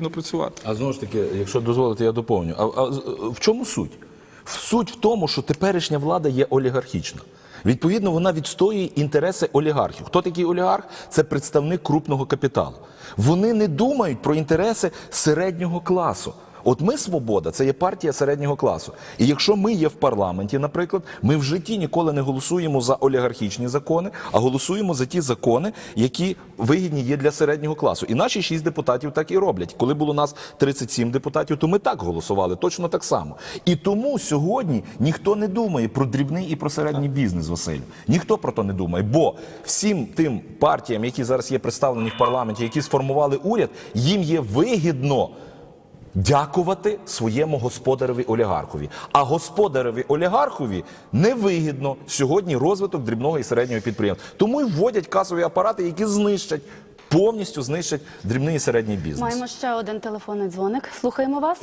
працювати. А знову ж таки, якщо дозволите, я доповню. А, а в чому суть? Суть в тому, що теперішня влада є олігархічна. Відповідно, вона відстоює інтереси олігархів. Хто такий олігарх? Це представник крупного капіталу. Вони не думають про інтереси середнього класу. От ми свобода, це є партія середнього класу. І якщо ми є в парламенті, наприклад, ми в житті ніколи не голосуємо за олігархічні закони, а голосуємо за ті закони, які вигідні є для середнього класу. І наші шість депутатів так і роблять. Коли було нас 37 депутатів, то ми так голосували, точно так само. І тому сьогодні ніхто не думає про дрібний і про середній бізнес, Василь. Ніхто про то не думає, бо всім тим партіям, які зараз є представлені в парламенті, які сформували уряд, їм є вигідно дякувати своєму господареві олігархові. А господареві олігархові невигідно сьогодні розвиток дрібного і середнього підприємства. Тому й вводять касові апарати, які знищать. Повністю знищать дрібний і середній бізнес. Маємо ще один телефонний дзвоник. Слухаємо вас.